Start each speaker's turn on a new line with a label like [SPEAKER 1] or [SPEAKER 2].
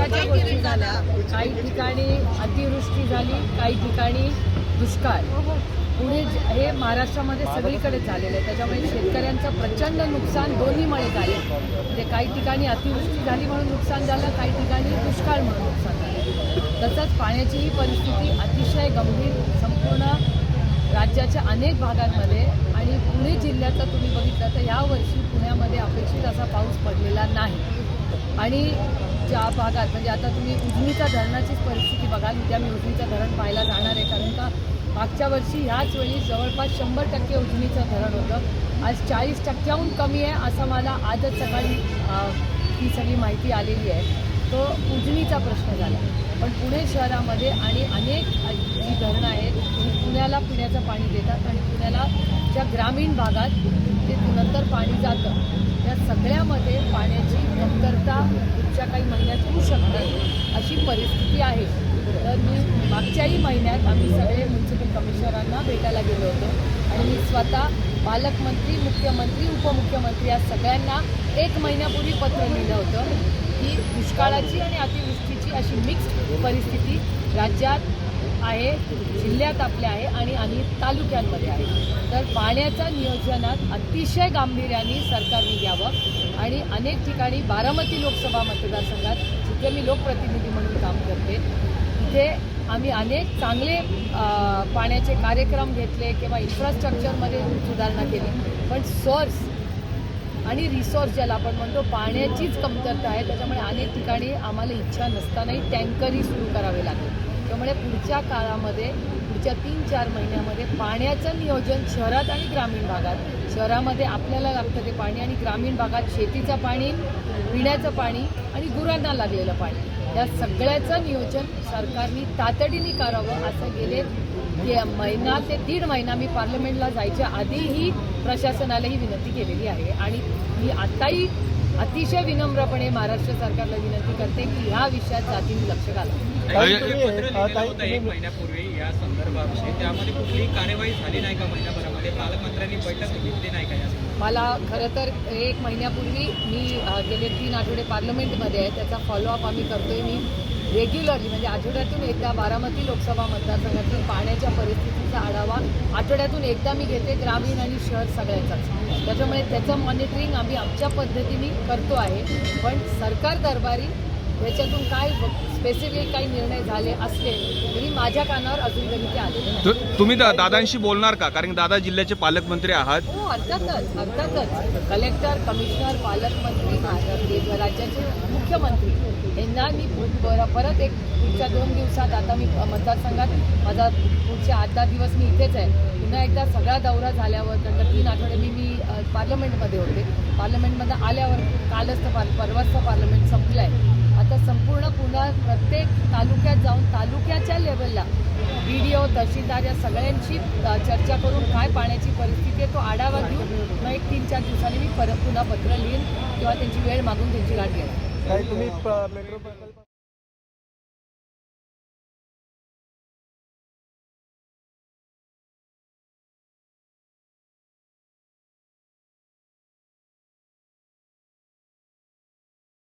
[SPEAKER 1] दुःखाच्या गोष्टी झाल्या. काही ठिकाणी अतिवृष्टी झाली काही ठिकाणी दुष्काळ. पुणे हे महाराष्ट्रामध्ये सगळीकडे झालेलं आहे. त्याच्यामुळे शेतकऱ्यांचं प्रचंड नुकसान दोन्हीमुळे झाले. म्हणजे काही ठिकाणी अतिवृष्टी झाली म्हणून नुकसान झालं काही ठिकाणी दुष्काळ म्हणून नुकसान झालं. तसंच पाण्याचीही परिस्थिती अतिशय गंभीर संपूर्ण राज्याच्या अनेक भागांमध्ये आणि पुणे जिल्ह्याचा तुम्ही बघितलं तर यावर्षी पुण्यामध्ये अपेक्षित असा पाऊस पडलेला नाही. आणि ज्या भागात म्हणजे आता तुम्ही उजनीच्या धरणाचीच परिस्थिती बघाल. उद्या मी उजनीचं धरण पाहायला जाणार आहे. कारण का मागच्या वर्षी ह्याच वेळी जवळपास शंभर टक्के उजनीचं धरण होतं. आज चाळीस टक्क्याहून कमी आहे असं मला आजच सकाळी ही सगळी माहिती आलेली आहे. तो उजनीचा प्रश्न झाला. पण पुणे शहरामध्ये आणि अनेक जी धरणं आहेत ती पुण्याला पिण्याचं पाणी देतात आणि पुण्याला ज्या ग्रामीण भागात ते नंतर पाणी जातं त्या सगळ्यामध्ये पाण्याची कमतरता पुढच्या काही महिन्यात होऊ शकते अशी परिस्थिती आहे. तर मी मागच्याही महिन्यात आम्ही सगळे म्युन्सिपल कमिशनरांना भेटायला गेलो होतो. आणि मी स्वतः पालकमंत्री मुख्यमंत्री उपमुख्यमंत्री या सगळ्यांना एक महिन्यापूर्वी पत्र लिहिलं होतं की दुष्काळाची आणि अतिवृष्टीची अशी मिक्स्ड परिस्थिती राज्यात आहे जिल्ह्यात आपल्या आहे आणि आणि तालुक्यांमध्ये आहे. तर पाण्याच्या नियोजनात अतिशय गांभीर्याने सरकारने घ्यावं आणि अनेक ठिकाणी बारामती लोकसभा मतदारसंघात जिथे मी लोकप्रतिनिधी म्हणून काम करते तिथे आम्ही अनेक चांगले पाण्याचे कार्यक्रम घेतले किंवा इन्फ्रास्ट्रक्चरमध्ये सुधारणा केली. पण सोर्स आणि रिसोर्स ज्याला आपण म्हणतो पाण्याचीच कमतरता आहे. त्याच्यामुळे अनेक ठिकाणी आम्हाला इच्छा नसतानाही टँकरही सुरू करावे लागले. त्यामुळे पुढच्या काळामध्ये पुढच्या तीन चार महिन्यामध्ये पाण्याचं नियोजन शहरात आणि ग्रामीण भागात. शहरामध्ये आपल्याला लागतं ते पाणी आणि ग्रामीण भागात शेतीचं पाणी पिण्याचं पाणी आणि गुरांना लागलेलं पाणी. या सगळ्याचं नियोजन सरकारने तातडीने करावं असं गेले महिना ते दीड महिना मी पार्लमेंटला जायच्या आधीही प्रशासनाला ही विनंती केलेली आहे. आणि मी आताही अतिशय विनम्रपणे महाराष्ट्र सरकारला विनंती करते की ह्या विषयात जातीने लक्ष घाला.
[SPEAKER 2] एक महिन्यापूर्वी या संदर्भाविषयी. त्यामध्ये कुठलीही कार्यवाही झाली नाही का महिन्याभरामध्ये? पालकमंत्र्यांनी बैठक घेतली नाही का या?
[SPEAKER 1] मला खरं तर एक महिन्यापूर्वी मी गेले तीन आठवडे पार्लमेंटमध्ये आहे. त्याचा फॉलोअप आम्ही करतोय मी रेग्युलरली म्हणजे आठवड्यातून एकदा बारामती लोकसभा मतदारसंघातील पाण्याच्या परिस्थितीचा आढावा. आठवड्यातून एकदा मी घेते ग्रामीण आणि शहर सगळ्यांचाच. त्याच्यामुळे त्याचं मॉनिटरिंग आम्ही आमच्या पद्धतीने करतो आहे. पण सरकार दरबारी याच्यातून काय स्पेसिफिक काही निर्णय झाले असले तरी माझ्या कानावर अजून तरी ते आलेले नाही.
[SPEAKER 3] तु- तुम्ही दा- दादांशी बोलणार का? कारण दादा जिल्ह्याचे पालकमंत्री आहात.
[SPEAKER 1] हो अर्थातच अर्थातच. कलेक्टर कमिशनर पालकमंत्री महाराष्ट्र राज्याचे मुख्यमंत्री. यांना मी पर- परत एक पुढच्या दोन दिवसात आता मी मतदारसंघात माझा पुढचे आठ दहा दिवस मी इथेच आहे. पुन्हा एकदा सगळा दौरा झाल्यावर नंतर तीन आठवडे मी मी अ, पार्लमेंटमध्ये होते. पार्लमेंटमध्ये आल्यावर कालच तर पार परवाचं पार्लमेंट संपलं आहे तर संपूर्ण पुन्हा प्रत्येक तालुक्यात जाऊन तालुक्याच्या लेवलला बी डी ओ तहसीलदार या सगळ्यांशी चर्चा करून काय पाण्याची परिस्थिती आहे तो आढावा घेऊन मग एक तीन चार दिवसांनी मी परत पुन्हा पत्र लिहीन किंवा त्यांची वेळ मागून त्यांची गाठ
[SPEAKER 4] घेईन.